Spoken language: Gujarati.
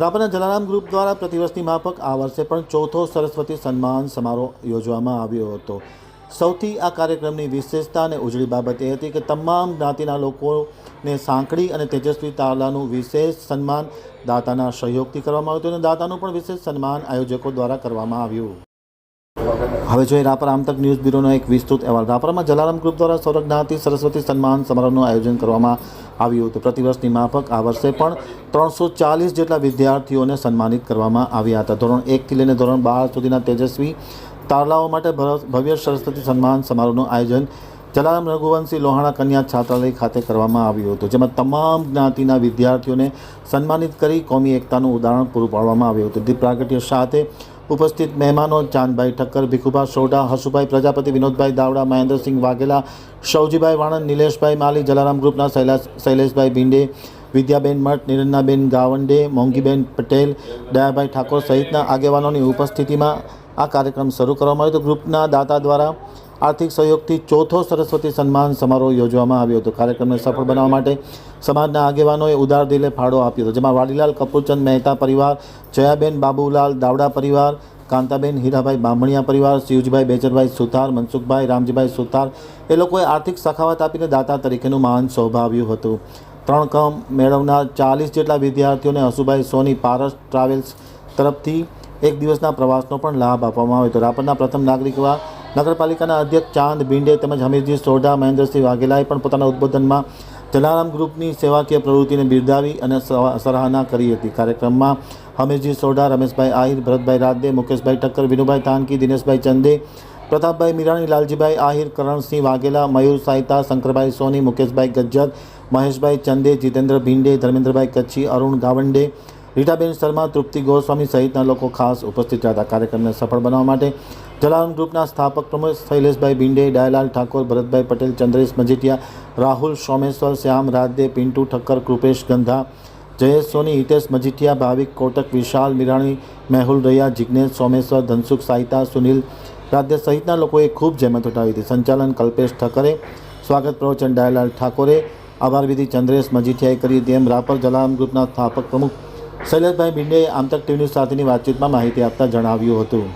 રાપરના જલારામ ગ્રુપ દ્વારા પ્રતિવર્ષની માફક આ વર્ષે પણ ચોથો સરસ્વતી સન્માન સમારોહ યોજવામાં આવ્યો હતો. સૌથી આ કાર્યક્રમની વિશેષતા અને ઉજળી બાબત એ હતી કે તમામ જ્ઞાતિના લોકોને સાંકળી અને તેજસ્વી તાલાનું વિશેષ સન્માન દાતાના સહયોગથી કરવામાં આવ્યું હતું અને દાતાનું પણ વિશેષ સન્માન આયોજકો દ્વારા કરવામાં આવ્યું. હવે જોઈએ રાપર આમતક ન્યૂઝ બ્યુરોનો એક વિસ્તૃત અહેવાલ. રાપરમાં જલારામ ગ્રુપ દ્વારા સૌરભ જ્ઞાતિ સરસ્વતી સન્માન સમારોહનું આયોજન કરવામાં આવ્યું હતું. પ્રતિવર્ષની માફક આ વર્ષે પણ ત્રણસો ચાલીસ જેટલા વિદ્યાર્થીઓને સન્માનિત કરવામાં આવ્યા હતા. ધોરણ એકથી લઈને ધોરણ બાર સુધીના તેજસ્વી તારલાઓ માટે ભવ્ય સરસ્વતી સન્માન સમારોહનું આયોજન જલારામ રઘુવંશી લોહાણા કન્યા છાત્રાલય ખાતે કરવામાં આવ્યું હતું, જેમાં તમામ જ્ઞાતિના વિદ્યાર્થીઓને સન્માનિત કરી કોમી એકતાનું ઉદાહરણ પૂરું પાડવામાં આવ્યું હતું. દીપ પ્રાગટ્ય સાથે ઉપસ્થિત મહેમાનો, ચાંદભાઈ ઠક્કર ભીખુભા સોઢા, હસુભાઈ પ્રજાપતિ, વિનોદભાઈ દાવડા, મહેન્દ્રસિંહ વાઘેલા શૌજીભાઈ વાણંદ નિલેશભાઈ માલી, જલારામ ગ્રુપના શૈલેષભાઈ ભીંડે, વિદ્યાબેન મઠ, નિરંજનાબેન ગાવંડે, મોંઘીબેન પટેલ, દયાભાઈ ઠાકોર સહિતના આગેવાનોની ઉપસ્થિતિમાં આ કાર્યક્રમ શરૂ કરવામાં આવ્યો હતો. ગ્રુપના દાતા દ્વારા આર્થિક સહયોગથી ચોથો સરસ્વતી સન્માન સમારોહ યોજવામાં આવ્યો હતો. કાર્યક્રમને સફળ બનાવવા માટે સમાજના આગેવાનોએ ઉદાર દિલે ફાળો આપ્યો હતો, જેમાં વાડીલાલ કપૂરચંદ મહેતા પરિવાર, જયાબેન બાબુલાલ દાવડા પરિવાર, કાંતાબેન હીરાભાઈ બામણિયા પરિવાર શિવજીભાઈ બેચરભાઈ સુથાર, મનસુખભાઈ રામજીભાઈ સુથાર એ લોકોએ આર્થિક સખાવત આપીને દાતા તરીકેનું મહાન શોભાવ્યું હતું. ત્રણ કમ મેળવનાર ચાલીસ જેટલા વિદ્યાર્થીઓને હસુભાઈ સોની પારસ ટ્રાવેલ્સ તરફથી એક દિવસના પ્રવાસનો પણ લાભ આપવામાં આવ્યો હતો. રાપરના પ્રથમ નાગરિક એવા નગરપાલિકાના અધ્યક્ષ ચાંદ ભીંડે તેમજ હમીરજી સોઢા, મહેન્દ્રસિંહ વાઘેલાએ પણ પોતાના ઉદ્બોધનમાં જલારામ ગ્રુપની સેવાકીય પ્રવૃત્તિને બિરદાવી અને સરાહના કરી હતી. કાર્યક્રમમાં હમીરજી સોઢા, રમેશભાઈ આહિર, ભરતભાઈ રાદે, મુકેશભાઈ ઠક્કર, વિનુભાઈ તાનકી, દિનેશભાઈ ચંદે, પ્રતાપભાઈ મીરાણી, લાલજીભાઈ આહિર, કરણસિંહ વાઘેલા, મયુર સાહિતા શંકરભાઈ સોની, મુકેશભાઈ ગજ્જર, મહેશભાઈ ચંદે, જીતેન્દ્ર ભીંડે, ધર્મેન્દ્રભાઈ કચ્છી, અરુણ ગાવંડે, રીટાબેન શર્મા, તૃપ્તિ ગોસ્વામી સહિતના લોકો ખાસ ઉપસ્થિત રહ્યા હતા. કાર્યક્રમને સફળ બનાવવા માટે જલારામ ગ્રુપના સ્થાપક પ્રમુખ શૈલેષભાઈ બિંડે ડાયલાલ ઠાકોર, ભરતભાઈ પટેલ, ચંદ્રેશ મજીઠિયા રાહુલ સોમેશ્વર, શ્યામ રાધે, પિન્ટુ ઠક્કર, કૃપેશ ગંધા, જયેશ સોની, હિતેશ મજીઠિયા ભાવિક કોટક, વિશાલ મિરાણી, મેહુલ રૈયા જિજ્ઞેશ સોમેશ્વર, ધનસુખ સાહિતા સુનિલ રાધે સહિતના લોકોએ ખૂબ જહેમત ઉઠાવી હતી. સંચાલન કલ્પેશ ઠક્કરે, સ્વાગત પ્રવચન ડાયલાલ ઠાકોરે આભારવિધિ ચંદ્રેશ મજીઠિયાએ કરી હતી. એમ રાપર જલારામ ગ્રુપના સ્થાપક પ્રમુખ શૈલેષભાઈ બિંડેએ આમતક ટીવી સાથેની વાતચીતમાં માહિતી આપતા જણાવ્યું હતું.